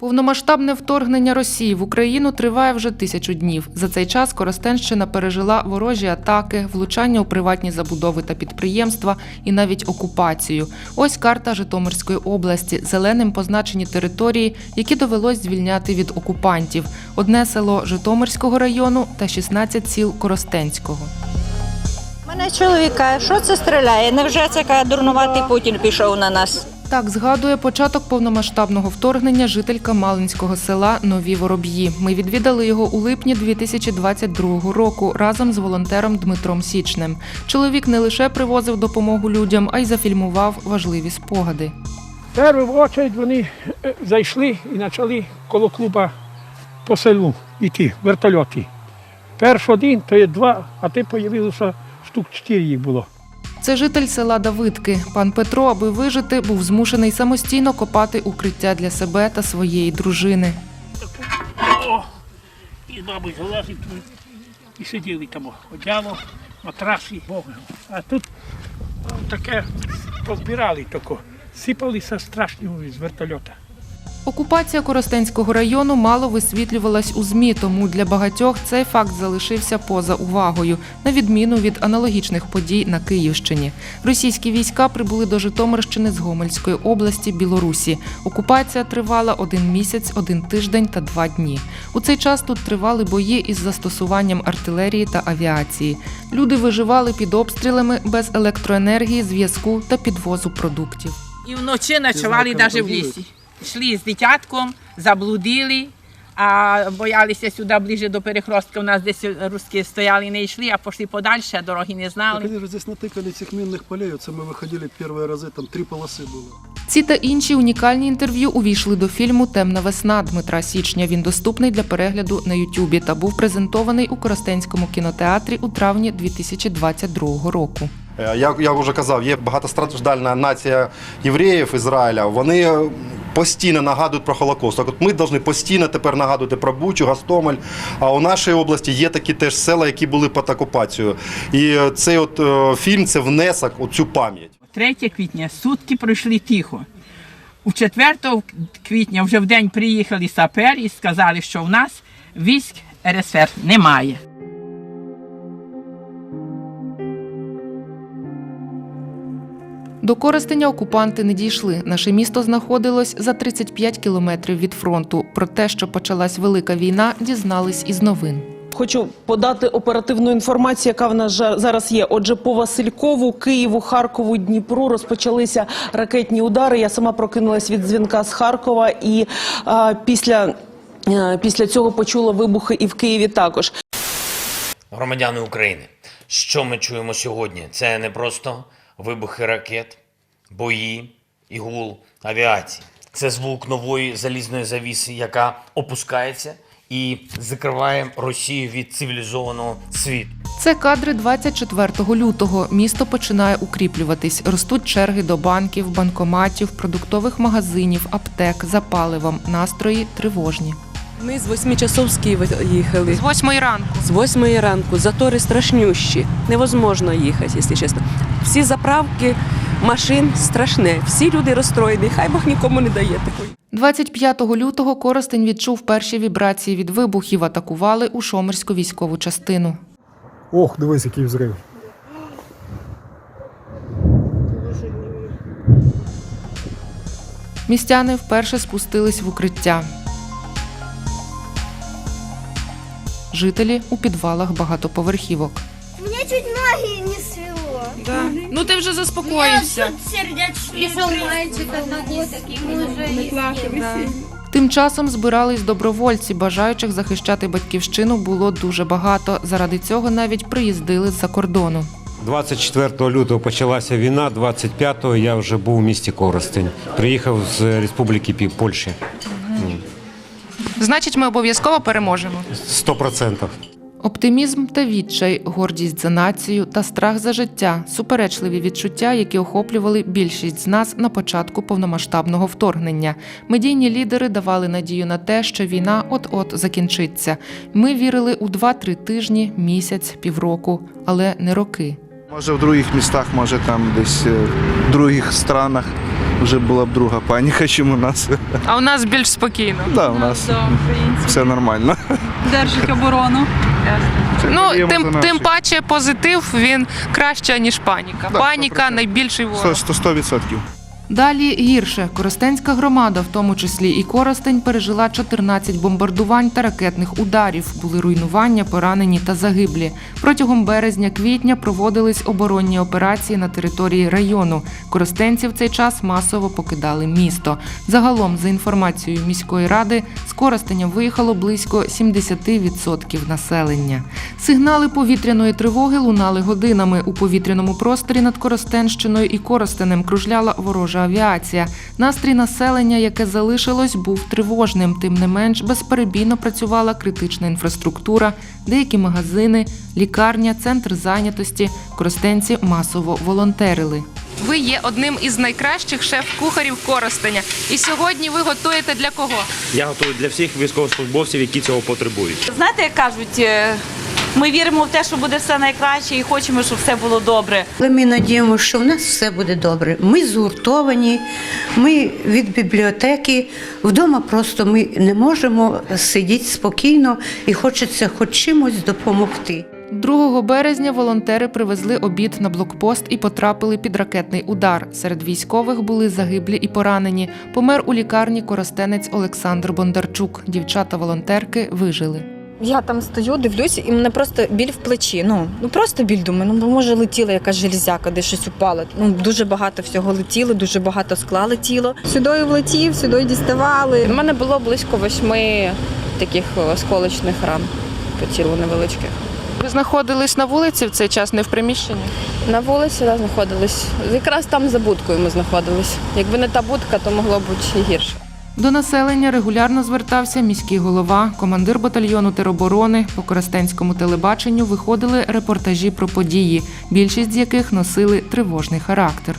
Повномасштабне вторгнення Росії в Україну триває вже тисячу днів. За цей час Коростенщина пережила ворожі атаки, влучання у приватні забудови та підприємства і навіть окупацію. Ось карта Житомирської області, зеленим позначені території, які довелось звільняти від окупантів. Одне село Житомирського району та 16 сіл Коростенського. Мене чоловік каже, що це стріляє? Невже це дурнуватий Путін пішов на нас? Так згадує початок повномасштабного вторгнення жителька Малинського села Нові Вороб'ї. Ми відвідали його у липні 2022 року разом з волонтером Дмитром Січнем. Чоловік не лише привозив допомогу людям, а й зафільмував важливі спогади. Першу очередь вони е, зайшли і почали коло клуба по селу йти, вертольоти. Перш один, то є два, а ти появилося штук чотири їх було. Це житель села Давидки. Пан Петро, аби вижити, був змушений самостійно копати укриття для себе та своєї дружини. О, і мабуть залазить тут і сиділи там одяло, матраси, Богом. А тут таке позбирали тако, сипалися страшно з вертольота. Окупація Коростенського району мало висвітлювалась у ЗМІ, тому для багатьох цей факт залишився поза увагою, на відміну від аналогічних подій на Київщині. Російські війська прибули до Житомирщини з Гомельської області Білорусі. Окупація тривала один місяць, один тиждень та два дні. У цей час тут тривали бої із застосуванням артилерії та авіації. Люди виживали під обстрілами без електроенергії, зв'язку та підвозу продуктів. І вночі ночували навіть в лісі Йшли з дитятком, заблудили, а боялися сюди ближче до перехрестка. У нас десь русські стояли, не йшли, а пішли подальше, а дороги не Так знали. они же здесь натыкали этих минных полей. Вот мы выходили первые разы, там три полосы было. Ці та інші унікальні інтерв'ю увійшли до фільму Темна весна Дмитра Січня. Він доступний для перегляду на Ютубі та був презентований у Коростенському кінотеатрі у травні 2022 року. Е, Я, я вже казав, є багатостраждальна нація євреїв Ізраїля. Вони е, постійно нагадують про Холокост. Так от ми повинні постійно тепер нагадувати про Бучу, Гастомель. А у нашій області є такі теж села, які були під окупацією. І е, цей от е, фільм це внесок у цю пам'ять. 3 квітня сутки пройшли тихо. У 4 квітня вже в день приїхали сапери і сказали, що в нас військ РСФР немає. До Коростеня окупанти не дійшли. Наше місто знаходилось за 35 кілометрів від фронту. Про те, що почалась велика війна, дізнались із новин. Хочу подати оперативну інформацію, яка в нас зараз є. Отже, по Василькову, Києву, Харкову, Дніпру розпочалися ракетні удари. Я сама прокинулась від дзвінка з Харкова, і а, після, е, після цього почула вибухи і в Києві також. Громадяни України, що ми чуємо сьогодні? Це не просто вибухи ракет, бої і гул авіації. Це звук нової залізної завіси, яка опускається і закриває Росію від цивілізованого світу. Це кадри 24 лютого. Місто починає укріплюватись. Ростуть черги до банків, банкоматів, продуктових магазинів, аптек за паливом. Настрої тривожні. Ми з 8 часов з Києва їхали. З 8 ранку. З 8 ранку. Затори страшнющі. Невозможно їхати, якщо чесно. Всі заправки машин страшне. Всі люди розстроєні. Хай Бог нікому не дає такої. 25 лютого Коростень відчув перші вібрації від вибухів. Атакували у Шомерську військову частину. Ох, дивись, який взрив. Містяни вперше спустились в укриття. Жителі у підвалах багатоповерхівок. Мне чуть ноги не свело. Да. Ну ти вже заспокоївся. Тим часом збирались добровольці. Бажаючих захищати батьківщину було дуже багато. Заради цього навіть приїздили з-за кордону. 24 лютого почалася війна, 25-го я вже був у місті Коростень. Приїхав з Республіки Польщі. Значить, ми обов'язково переможемо. 100%. Оптимізм та відчай, гордість за націю та страх за життя суперечливі відчуття, які охоплювали більшість з нас на початку повномасштабного вторгнення. Медійні лідери давали надію на те, що війна от-от закінчиться. Ми вірили у 2-3 тижні, місяць, півроку, але не роки. Може в других містах, може там десь е, в других странах вже була б друга паніка, чим у нас. А у нас більш спокійно. Да, у нас все нормально. Держить оборону. Ну тим тим паче позитив він краще ніж паніка. Да, Паніка найбільший ворог. 100 100%. Далі гірше. Коростенська громада, в тому числі і Коростень, пережила 14 бомбардувань та ракетних ударів. Були руйнування, поранені та загиблі. Протягом березня-квітня проводились оборонні операції на території району. Коростенці в цей час масово покидали місто. Загалом, за інформацією міської ради, з Коростеня виїхало близько 70% населення. Сигнали повітряної тривоги лунали годинами. У повітряному просторі над Коростенщиною і Коростенем кружляла ворожа авіація. Настрій населення, яке залишилось, був тривожним. Тим не менш, безперебійно працювала критична інфраструктура, деякі магазини, лікарня, центр зайнятості. Коростенці масово волонтерили. Ви є одним із найкращих шеф-кухарів Коростеня. І сьогодні ви готуєте для кого? Я готую для всіх військовослужбовців, які цього потребують. Знаєте, як кажуть, е, ми віримо в те, що буде все найкраще, і хочемо, щоб все було добре. Але ми надіємося, що в нас все буде добре. Ми згуртовані, ми від бібліотеки. Вдома просто ми не можемо сидіти спокійно і хочеться хоч чимось допомогти. 2 березня волонтери привезли обід на блокпост і потрапили під ракетний удар. Серед військових були загиблі і поранені. Помер у лікарні коростенець Олександр Бондарчук. Дівчата-волонтерки вижили. Я там стою, дивлюся, і мене просто біль в плечі. Ну, ну просто біль думаю, ну може летіла якась железяка, де щось упало. Ну дуже багато всього летіло, дуже багато скла летіло. Сюди влетів, сюди діставали. У мене було близько восьми таких осколочних ран по тілу невеличких. Ви знаходились на вулиці в цей час, не в приміщенні? На вулиці да, знаходились. Якраз там за будкою ми знаходились. Якби не та будка, то могло бути і гірше. До населення регулярно звертався міський голова, командир батальйону тероборони. По коростенському телебаченню виходили репортажі про події, більшість з яких носили тривожний характер.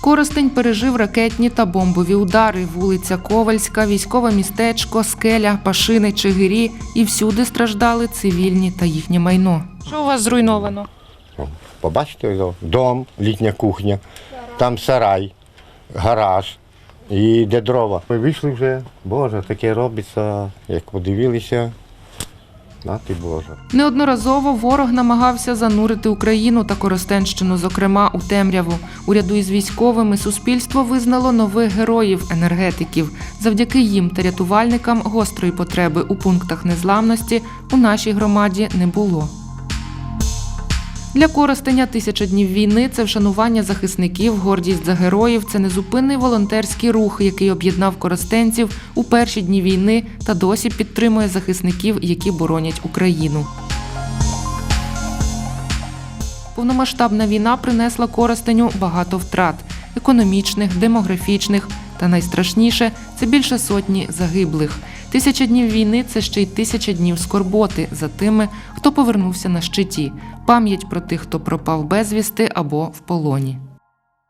Коростень пережив ракетні та бомбові удари. Вулиця Ковальська, військове містечко, скеля, пашини, чигирі і всюди страждали цивільні та їхнє майно. Що у вас зруйновано? Побачите, дом, літня кухня, там сарай, гараж і де дрова. Ми вийшли вже, Боже, таке робиться, як подивилися. На ти Боже. Неодноразово ворог намагався занурити Україну та Коростенщину, зокрема у темряву. У ряду із військовими суспільство визнало нових героїв енергетиків. Завдяки їм та рятувальникам гострої потреби у пунктах незламності у нашій громаді не було. Для Коростеня тисяча днів війни це вшанування захисників, гордість за героїв. Це незупинний волонтерський рух, який об'єднав коростенців у перші дні війни та досі підтримує захисників, які боронять Україну. Повномасштабна війна принесла Коростеню багато втрат економічних, демографічних та найстрашніше це більше сотні загиблих. Тисяча днів війни це ще й тисяча днів скорботи за тими, хто повернувся на щиті, пам'ять про тих, хто пропав безвісти або в полоні.